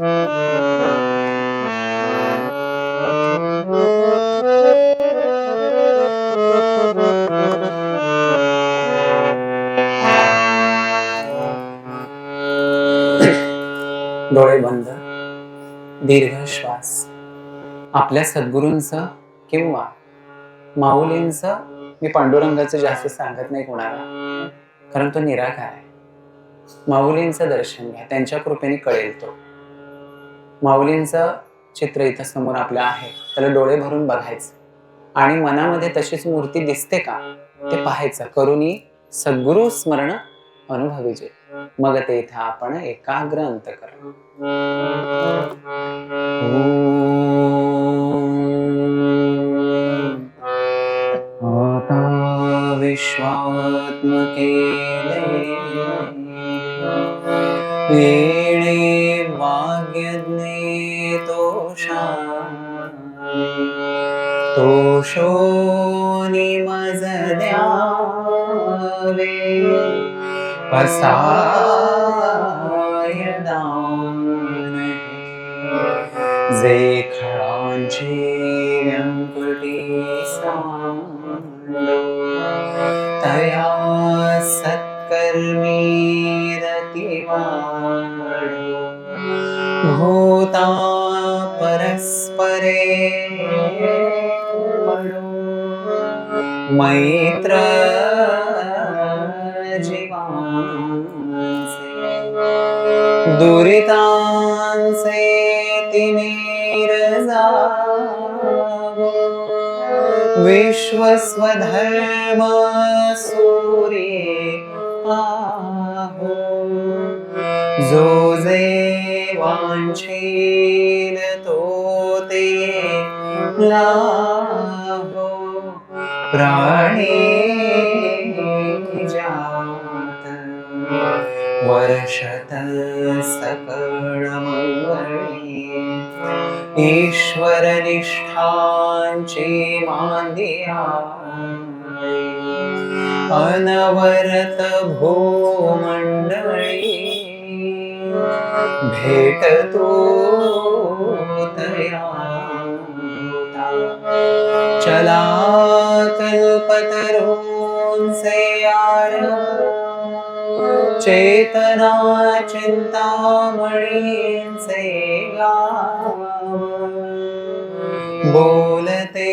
डोळे बंद. दीर्घ श्वास आपल्या सद्गुरूंच किंवा माऊलींच मी पांडुरंगाचं जास्त सांगत नाही कोणाला. कारण तो निराकार आहे. माऊलींचं दर्शन घ्या. त्यांच्या कृपेने कळेल तो. माऊलींचं चित्र इथं समोर आपलं आहे. त्याला डोळे भरून बघायचं. आणि मनामध्ये तशीच मूर्ती दिसते का? ते पाहायचं. करुणी सद्गुरु स्मरण अनुभवीजे मग ते इथं आपण एकाग्र अंत कर. विश्वात्मके तोषो निमज द्यावे पसाय दान जे खळांचे व्यंकटी सांडो तया सत्कर्मी रतिवाडो भूता परस्परे मैत्र जिवान् से दुरितान् सेति निरजा विश्वस्वध सूरे ते ला प्राणी जात. वर्षत सकळ मंगळी. मांदिया अनवरत भूमंडळी. भेटतो तया चला कल्पतरोंसे आर्ण चेतना चिन्तामणि सेवा बोलते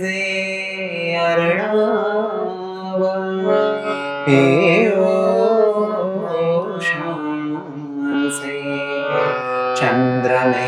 जे अर्णाव हि ओषा चन्द्रमे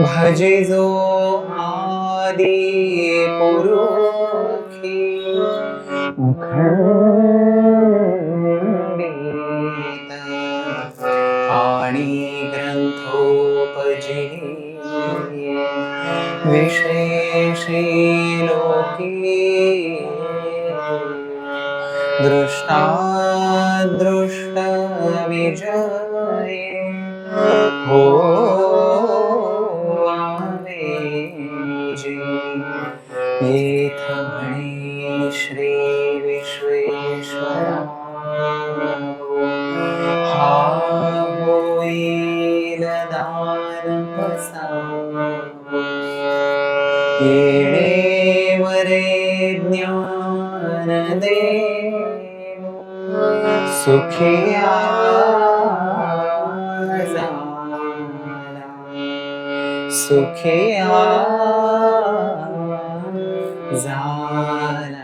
भजिजो आदि पुरुखी अखंडित आणि ग्रंथोपजी विशेषी लोकी दृष्टा दृष्ट विजय हो श्री विश्वेश्वरा हा होईल दान कसा येणे वरे ज्ञान देव सुखिया झाला. सुखिया झाला